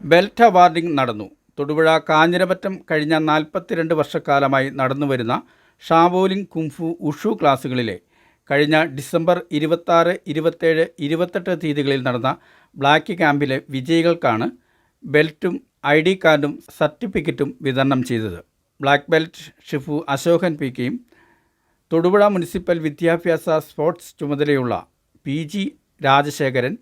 Belt awarding നടന്നു. തൊടുപുഴ കാഞ്ഞിരപറ്റം കഴിഞ്ഞ നാൽപ്പത്തിരണ്ട് വർഷക്കാലമായി നടന്നുവരുന്ന ഷാവോലിംഗ് കുംഫു ഉഷു ക്ലാസുകളിലെ കഴിഞ്ഞ ഡിസംബർ ഇരുപത്താറ് ഇരുപത്തേഴ് ഇരുപത്തെട്ട് തീയതികളിൽ നടന്ന ബ്ലാക്ക് ക്യാമ്പിലെ വിജയികൾക്കാണ് ബെൽറ്റും ഐ ഡി കാർഡും സർട്ടിഫിക്കറ്റും വിതരണം ചെയ്തത്. Black belt Shifu Ashokan P കെയും തൊടുപുഴ മുനിസിപ്പൽ വിദ്യാഭ്യാസ സ്പോർട്സ് ചുമതലയുള്ള പി ജി രാജശേഖരൻ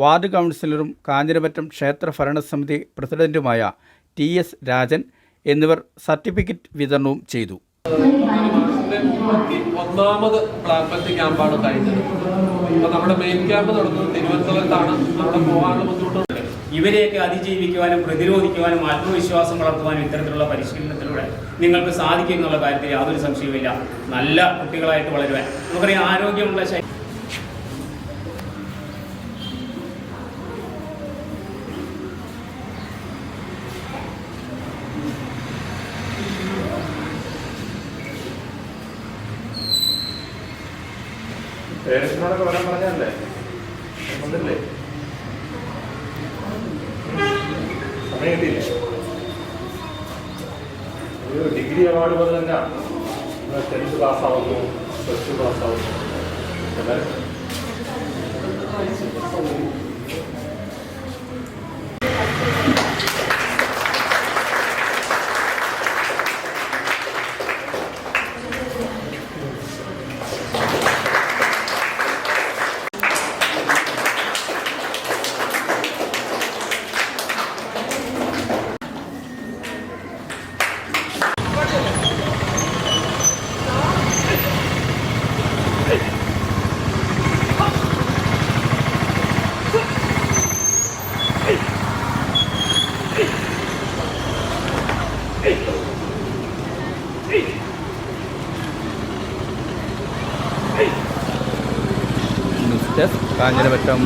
വാർഡ് കൗൺസിലറും കാഞ്ഞിരമറ്റം ക്ഷേത്ര ഭരണസമിതി പ്രസിഡന്റുമായ ടി എസ് രാജൻ എന്നിവർ സർട്ടിഫിക്കറ്റ് വിതരണവും ചെയ്തു. ഒന്നാമത് പ്ലാൻപറ്റ് ക്യാമ്പാണ് കഴിഞ്ഞത്. അപ്പൊ നമ്മുടെ മെയിൻ ക്യാമ്പ് നടന്നത് തിരുവനന്തപുരത്താണ്. അവിടെ പോകാനുള്ള ബുദ്ധിമുട്ടുണ്ട് ഇവരെയൊക്കെ അതിജീവിക്കുവാനും പ്രതിരോധിക്കുവാനും ആത്മവിശ്വാസം വളർത്തുവാനും ഇത്തരത്തിലുള്ള പരിശീലനത്തിലൂടെ നിങ്ങൾക്ക് സാധിക്കും എന്നുള്ള കാര്യത്തിൽ യാതൊരു സംശയവുമില്ല. നല്ല കുട്ടികളായിട്ട് വളരുവാൻ. നമുക്കറിയാം ആരോഗ്യമുള്ള ശരീരം പേരൻസിനോടൊക്കെ വരാൻ പറഞ്ഞല്ലേ? വന്നില്ലേ? സമയം കിട്ടിയില്ലേ? ഒരു ഡിഗ്രി അവാർഡ് പോലെ തന്നെ ടെൻത്ത് പാസ് ആവുന്നു പ്ലസ് ടു പാസ് എല്ലാവരും ന്യൂസ് ഡെസ്ക് കാഞ്ഞിരമറ്റം